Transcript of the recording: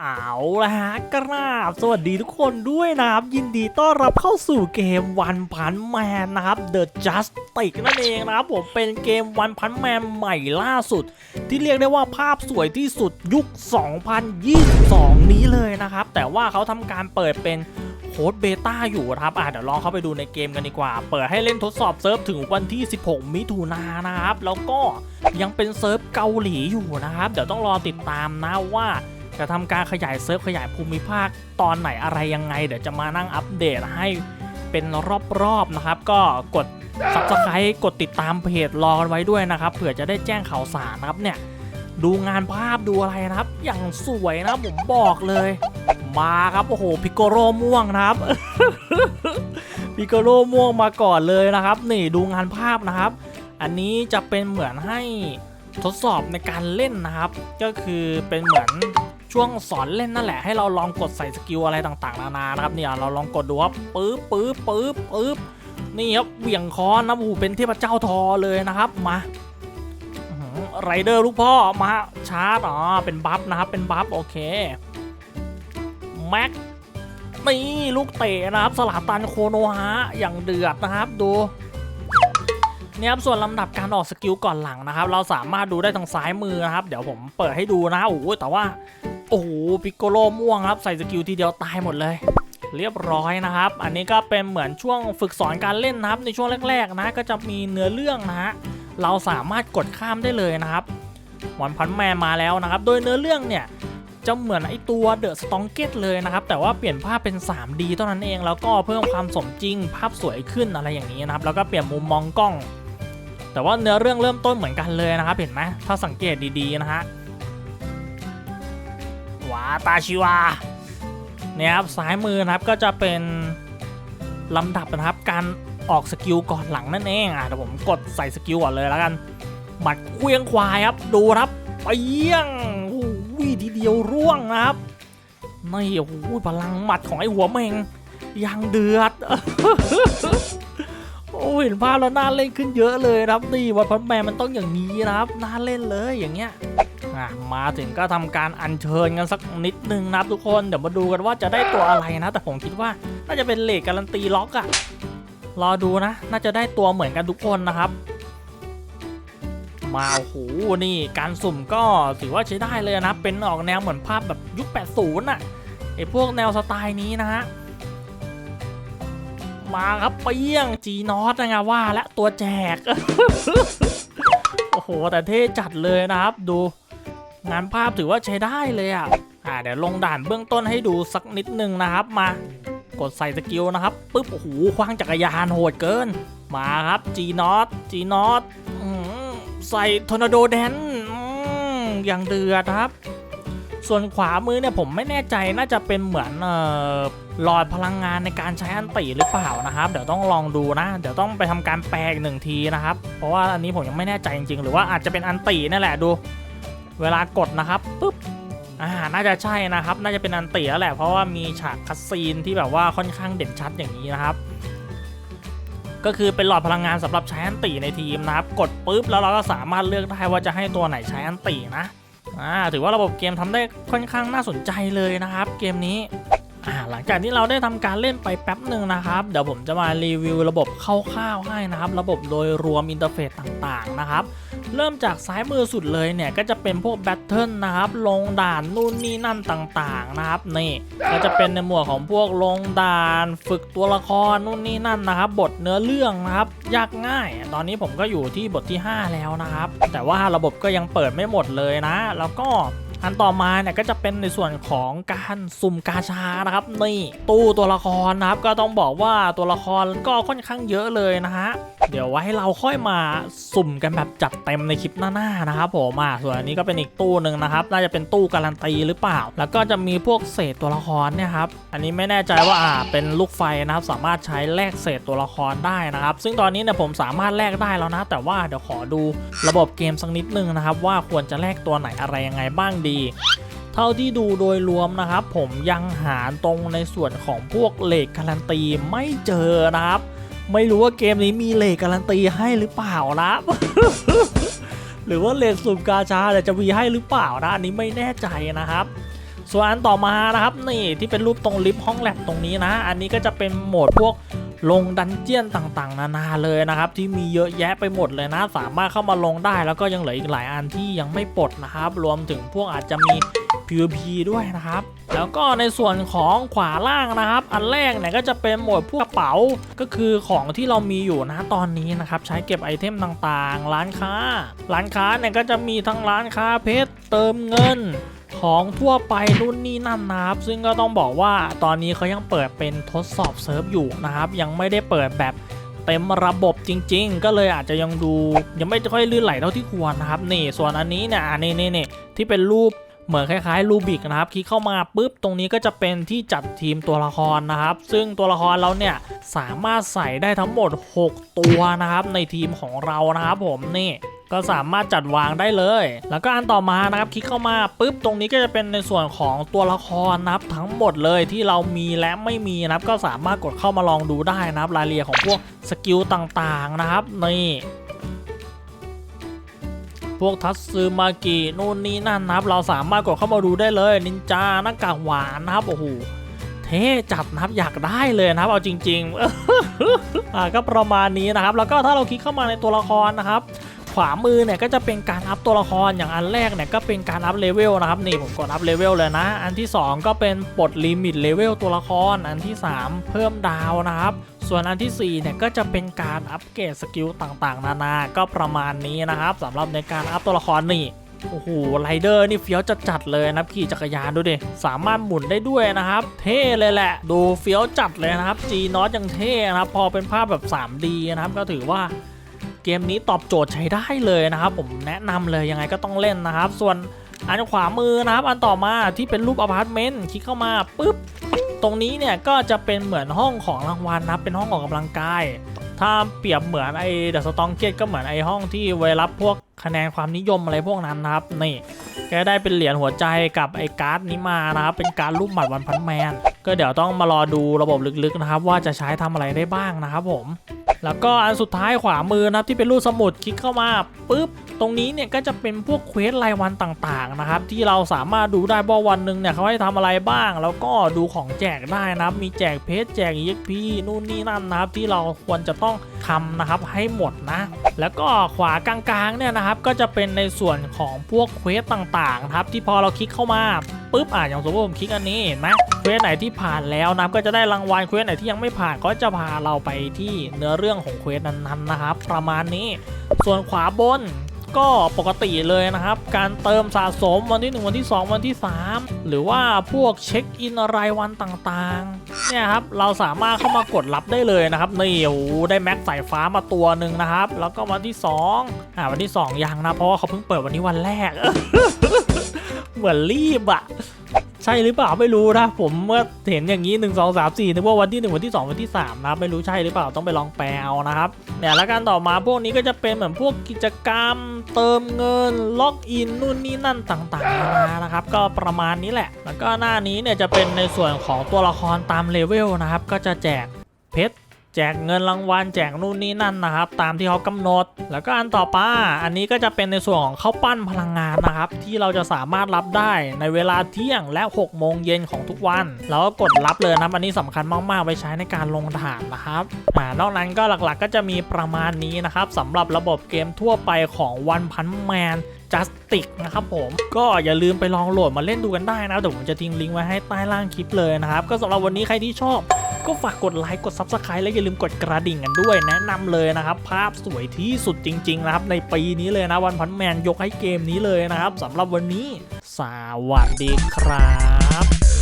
เอาละฮะกราบสวัสดีทุกคนด้วยนะครับ ยินดีต้อนรับเข้าสู่เกมวันพันแมนนะครับ The Justice นั่นเองนะครับผมเป็นเกมวันพันแมนใหม่ล่าสุด ที่เรียกได้ว่าภาพสวยที่สุดยุค 2022 นี้เลยนะครับ แต่ว่าเขาทำการเปิดเป็นโค้ดเบต้าอยู่นะครับอะเดี๋ยวลองเข้าไปดูในเกมกันดีกว่า เปิดให้เล่นทดสอบเซิร์ฟถึงวันที่ 16 มิถุนายนนะครับ แล้วก็ยังเป็นเซิร์ฟเกาหลีอยู่นะครับ เดี๋ยวต้องรอติดตามนะว่า จะทำการขยายเซิร์ฟขยายภูมิภาคตอนไหนอะไรยังไง เดี๋ยวจะมานั่งอัปเดตให้เป็นรอบๆนะครับ ก็กด subscribe กดติดตามเพจรอกันไว้ด้วยนะครับเผื่อจะได้แจ้งข่าวสารนะครับเนี่ยดูงานภาพดูอะไรนะครับ อย่างสวยนะผมบอกเลย มาครับโอ้โหพิโกโรม่วงนะครับพิโกโรม่วงมาก่อนเลยนะครับ นี่ดูงานภาพนะครับ อันนี้จะเป็นเหมือนให้ทดสอบในการเล่นนะครับ ก็คือเป็นเหมือน ช่วงสอนเล่นนั่นแหละให้เราลองกดใส่สกิลอะไรต่างๆนานานะครับเนี่ยเราลองกดดูครับปึ๊บปึ๊บปึ๊บปึ๊บนี่ครับเหวี่ยงคอนนะโอ้โหเป็นเทพเจ้าทอเลยนะครับมาไรเดอร์ลูกพ่อมาชาร์จอ๋อเป็นบัฟนะครับเป็นบัฟโอเคแม็กนี่ลูกเตะนะครับ สลาตันโคโนฮะอย่างเดือดนะครับดูเนี่ยครับส่วนลำดับการออกสกิลก่อนหลังนะครับ เราสามารถดูได้ทางซ้ายมือนะครับ เดี๋ยวผมเปิดให้ดูนะโอ้แต่ว่า โอ้โหปิโกโลม่วงครับ ใส่สกิลทีเดียวตายหมดเลยเรียบร้อยนะครับ อันนี้ก็เป็นเหมือนช่วงฝึกสอนการเล่นนะครับ ในช่วงแรกๆนะ ก็จะมีเนื้อเรื่องนะฮะ เราสามารถกดข้ามได้เลยนะครับวันพันแมนมาแล้วนะครับ โดยเนื้อเรื่องเนี่ยจะเหมือนไอตัวเดอะสตองเกตเลยนะครับ แต่ว่าเปลี่ยนภาพเป็น 3D เท่านั้นเอง แล้วก็เพิ่มความสมจริง ภาพสวยขึ้นอะไรอย่างนี้นะครับ แล้วก็เปลี่ยนมุมมองกล้อง แต่ว่าเนื้อเรื่องเริ่มต้นเหมือนกันเลยนะครับ เห็นไหมถ้าสังเกตดีๆนะฮะ วาตาชิวาเนี่ยครับซ้ายมือนะครับก็จะเป็นลำดับนะครับ การออกสกิลก่อนหลังนั่นเองอะเดี๋ยวผมกดใส่สกิลก่อนเลยแล้วกันหมัดเคลี้ยงควายครับดูครับเปี้ยงโอ้โหทีเดียวร่วงนะครับนี่โอ้โหพลังหมัดของไอ้หัวเมงยังเดือดโอ้เห็นภาพแล้วน่าเล่นขึ้นเยอะเลยครับนี่วันพันแมนมันต้องอย่างนี้นะครับน่าเล่นเลยอย่างเงี้ย อะมาถึงก็ทำการอัญเชิญกันสักนิดนึงนับทุกคนเดี๋ยวมาดูกันว่าจะได้ตัวอะไรนะ แต่ผมคิดว่าน่าจะเป็นเหลขการันตีล็อกอะรอดูนะ น่าจะได้ตัวเหมือนกันทุกคนนะครับ มาโอ้โหนี่การสุ่มก็ถือว่าใช้ได้เลยนะ เป็นออกแนวเหมือนภาพแบบยุค 80น่ะไอพวกแนวสไตล์นี้นะฮะมาครับเปี้ยงจีนอตนะไงว่าและตัวแจก โอ้โห แต่เท่จัดเลยนะครับ ดู งานภาพถือว่าใช้ได้เลยอะอ่าเดี๋ยวลงด่านเบื้องต้นให้ดูสักนิดนึงนะครับมากดใส่สกิลนะครับปุ๊บโอ้โหคว้างจักรยานโหดเกิน มาครับจีนอตจีนอตใส่ทอร์นาโดแดนอย่างเดือดครับ ส่วนขวามือเนี่ยผมไม่แน่ใจน่าจะเป็นเหมือนเอ่อหลอดพลังงานในการใช้อันติหรือเปล่านะครับ เดี๋ยวต้องลองดูนะ เดี๋ยวต้องไปทำการแปลอีกหนึ่งทีนะครับ เพราะว่าอันนี้ผมยังไม่แน่ใจจริงๆ หรือว่าอาจจะเป็นอันตินั่นแหละดู เวลากดนะครับปุ๊บอ่าน่าจะใช่นะครับ น่าจะเป็นอันตีแล้วแหละ เพราะว่ามีฉากคัสซีนที่แบบว่าค่อนข้างเด่นชัดอย่างนี้นะครับ ก็คือเป็นหลอดพลังงานสำหรับใช้อันตีในทีมนะครับ กดปุ๊บแล้วเราก็สามารถเลือกได้ว่าจะให้ตัวไหนใช้อันตีนะอ่าถือว่าระบบเกมทำได้ค่อนข้างน่าสนใจเลยนะครับ เกมนี้ หลังจากที่เราได้ทำการเล่นไปแป๊บหนึ่งนะครับ เดี๋ยวผมจะมารีวิวระบบคร่าวๆให้นะครับ ระบบโดยรวมอินเทอร์เฟซต่างๆนะครับเริ่มจากซ้ายมือสุดเลยเนี่ยก็จะเป็นพวกแบทเทิลนะครับ ลงด่านนู่นนี่นั่นต่างๆนะครับนี่ก็จะเป็นในหมวดของพวกลงด่าน ฝึกตัวละครนู่นนี่นั่นนะครับ บทเนื้อเรื่องนะครับ ยากง่าย ตอนนี้ผมก็อยู่ที่บทที่ 5 แล้วนะครับ แต่ว่าระบบก็ยังเปิดไม่หมดเลยนะ แล้วก็ อันต่อมาเนี่ยก็จะเป็นในส่วนของการสุ่มกาชานะครับนี่ตู้ตัวละครนะครับก็ต้องบอกว่าตัวละครก็ค่อนข้างเยอะเลยนะฮะเดี๋ยวไว้เราค่อยมาสุ่มกันแบบจัดเต็มในคลิปหน้าๆนะครับผมอะส่วนอันนี้ก็เป็นอีกตู้หนึ่งนะครับน่าจะเป็นตู้การันตีหรือเปล่า แล้วก็จะมีพวกเศษตัวละครเนี่ยครับอันนี้ไม่แน่ใจว่าอ่าเป็นลูกไฟนะครับสามารถใช้แลกเศษตัวละครได้นะครับ ซึ่งตอนนี้เนี่ยผมสามารถแลกได้แล้วนะ แต่ว่าเดี๋ยวขอดูระบบเกมสักนิดนึงนะครับว่าควรจะแลกตัวไหนอะไรยังไงบ้างดีเท่าที่ดูโดยรวมนะครับ ผมยังหาตรงในส่วนของพวกเลขการันตีไม่เจอนะครับ ไม่รู้ว่าเกมนี้มีเลขการันตีให้หรือเปล่านะหรือว่าเลขสุ่มกาชาจะมีให้หรือเปล่านะอันนี้ไม่แน่ใจนะครับส่วนอันต่อมานะครับนี่ที่เป็นรูปตรงลิฟต์ห้องแลบตรงนี้นะ อันนี้ก็จะเป็นโหมดพวก ลงดันเจียนต่างๆ นานาเลยนะครับ ที่มีเยอะแยะไปหมดเลยนะ สามารถเข้ามาลงได้แล้วก็ยังเหลืออีกหลายอันที่ยังไม่ปลดนะครับ รวมถึงพวกอาจจะมี PVP ด้วยนะครับ แล้วก็ในส่วนของขวาล่างนะครับ อันแรกเนี่ยก็จะเป็นหมวดพวกกระเป๋าก็คือของที่เรามีอยู่นะตอนนี้นะครับ ใช้เก็บไอเทมต่างๆ ร้านค้า ร้านค้าเนี่ยก็จะมีทั้งร้านค้าเพชรเติมเงิน ของทั่วไปนู่นนี่นั่นนะครับ ซึ่งก็ต้องบอกว่าตอนนี้เขายังเปิดเป็นทดสอบเซิร์ฟอยู่นะครับ ยังไม่ได้เปิดแบบเต็มระบบจริง ๆ ก็เลยอาจจะยังดู ยังไม่ค่อยลื่นไหลเท่าที่ควรนะครับนี่ ส่วนอันนี้เนี่ยอันนี้นี่นี่ที่เป็นรูปเหมือนคล้ายๆรูบิกนะครับ คลิกเข้ามาปุ๊บตรงนี้ก็จะเป็นที่จัดทีมตัวละครนะครับ ซึ่งตัวละครเราเนี่ยสามารถใส่ได้ทั้งหมด 6 ตัวนะครับ ในทีมของเรานะครับผมนี่ ก็สามารถจัดวางได้เลย แล้วก็อันต่อมานะครับคลิกเข้ามาปุ๊บตรงนี้ก็จะเป็นในส่วนของตัวละครนะครับทั้งหมดเลยที่เรามีและไม่มีนะครับก็สามารถกดเข้ามาลองดูได้นะครับรายละเอียดของพวกสกิลต่างๆนะครับนี่พวกทัตซึมากินู่นนี่นั่นนะครับ เราสามารถกดเข้ามาดูได้เลย นินจาหน้ากากหวานนะครับโอ้โหเท่จัดนะครับอยากได้เลยนะครับเอาจริง ๆ อ่าก็ประมาณนี้นะครับ แล้วก็ถ้าเราคลิกเข้ามาในตัวละครนะครับ ขวามือเนี่ยก็จะเป็นการอัพตัวละครอย่างอันแรกเนี่ยก็เป็นการอัพเลเวลนะครับนี่ผมกดอัพเลเวลเลยนะ อันที่ 2 ก็เป็นปลดลิมิตเลเวลตัวละคร อันที่ 3 เพิ่มดาวนะครับ ส่วนอันทีสี่4เนี่ยก็จะเป็นการอัปเกรดสกิลต่างๆ นานาก็ประมาณนี้นะครับสำหรับในการอัพตัวละครนี่โอ้โหไรเดอร์นี่เฟี้ยวจัดเลยนะขี่จักรยานดูดิสามารถหมุนได้ด้วยนะครับ เท่เลยแหละ ดูเฟี้ยวจัดเลยนะครับ G น็อตยังเท่นะครับ พอเป็นภาพแบบ 3D นะครับก็ถือว่า เกมนี้ตอบโจทย์ใช้ได้เลยนะครับ ผมแนะนำเลยยังไงก็ต้องเล่นนะครับ ส่วนอันขวามือนะครับ อันต่อมาที่เป็นรูปอพาร์ตเมนต์คลิกเข้ามาปุ๊บตรงนี้เนี่ยก็จะเป็นเหมือนห้องของรางวัลนะเป็นห้องออกกำลังกาย ถ้าเปรียบเหมือนไอ้เดอะสตองเกตก็เหมือนไอ้ห้องที่ไว้รับพวกคะแนนความนิยมอะไรพวกนั้นนะครับนี่ก็ได้เป็นเหรียญหัวใจกับไอ้การ์ดนี้มานะครับเป็นการดรูปหมัดวันพันแมน ก็เดี๋ยวต้องมารอดูระบบลึกๆนะครับ ว่าจะใช้ทำอะไรได้บ้างนะครับผม แล้วก็อันสุดท้ายขวามือนะครับที่เป็นรูปสมุดคลิกเข้ามาปุ๊บตรงนี้เนี่ยก็จะเป็นพวกเควสรายวันต่างๆนะครับที่เราสามารถดูได้ว่าวันหนึ่งเนี่ยเขาให้ทำอะไรบ้าง แล้วก็ดูของแจกได้นะครับมีแจกเพชรแจก EXP นู่นนี่นั่นนะครับที่เราควรจะต้องทำนะครับให้หมดนะ แล้วก็ขวากลางๆเนี่ยนะครับก็จะเป็นในส่วนของพวกเควสต่างๆนะครับที่พอเราคลิกเข้ามา ปุ๊บอะอย่างสมมติผมคลิกอันนี้นะเควสไหนที่ผ่านแล้วนะก็จะได้รางวัลเควสไหนที่ยังไม่ผ่านก็จะพาเราไปที่เนื้อเรื่องของเควสนั้นๆนะครับ ประมาณนี้ ส่วนขวาบน ก็ปกติเลยนะครับ การเติมสะสมวันที่ 1 วันที่ 2 วันที่ 3 หรือว่าพวกเช็คอินรายวันต่างๆเนี่ยครับเราสามารถเข้ามากดรับได้เลยนะครับนี่โอ้ได้แม็กสายฟ้ามาตัวหนึ่งนะครับ แล้วก็วันที่2อ่าวันที่ 2 ยังนะ เพราะว่าเขาเพิ่งเปิดวันนี้วันแรก เหมือนรีบอะ ใช่หรือเปล่าไม่รู้นะผมเมื่อเห็นอย่างนี้ 1 2 3 4นึกว่าวันที่ 1 วันที่ 2 วันที่3นะไม่รู้ใช่หรือเปล่าต้องไปลองแปลเอานะครับเนี่ยแล้วการต่อมาพวกนี้ก็จะเป็นเหมือนพวกกิจกรรม เติมเงินล็อกอินนู่นนี่นั่นต่างๆนานานะครับก็ประมาณนี้แหละ แล้วก็หน้านี้เนี่ยจะเป็นในส่วนของตัวละครตามเลเวลนะครับก็จะแจกเพชร แจกเงินรางวัลแจกนู่นนี่นั่นนะครับ ตามที่เขากำหนด แล้วก็อันต่อไปอันนี้ก็จะเป็นในส่วนของข้าวปั้นพลังงานนะครับ ที่เราจะสามารถรับได้ในเวลาเที่ยงและ6โมงเย็นของทุกวันแล้วก็กดรับเลยนะครับอันนี้สำคัญมากๆไว้ใช้ในการลงฐานนะครับอ่านอกนั้นก็หลักๆ ก็จะมีประมาณนี้นะครับสำหรับระบบเกมทั่วไปของวันพันแมน จัสติกนะครับผมก็อย่าลืมไปลองโหลดมาเล่นดูกันได้นะเดี๋ยวผมจะทิ้งลิงก์ไว้ให้ใต้ล่างคลิปเลยนะครับ ก็สำหรับวันนี้ใครที่ชอบ ก็ฝากกดไลค์กด Subscribe และอย่าลืมกดกระดิ่งกันด้วย แนะนำเลยนะครับ ภาพสวยที่สุดจริงๆนะครับในปีนี้เลยนะวันพันแมนยกให้เกมนี้เลยนะครับสำหรับวันนี้ สวัสดีครับ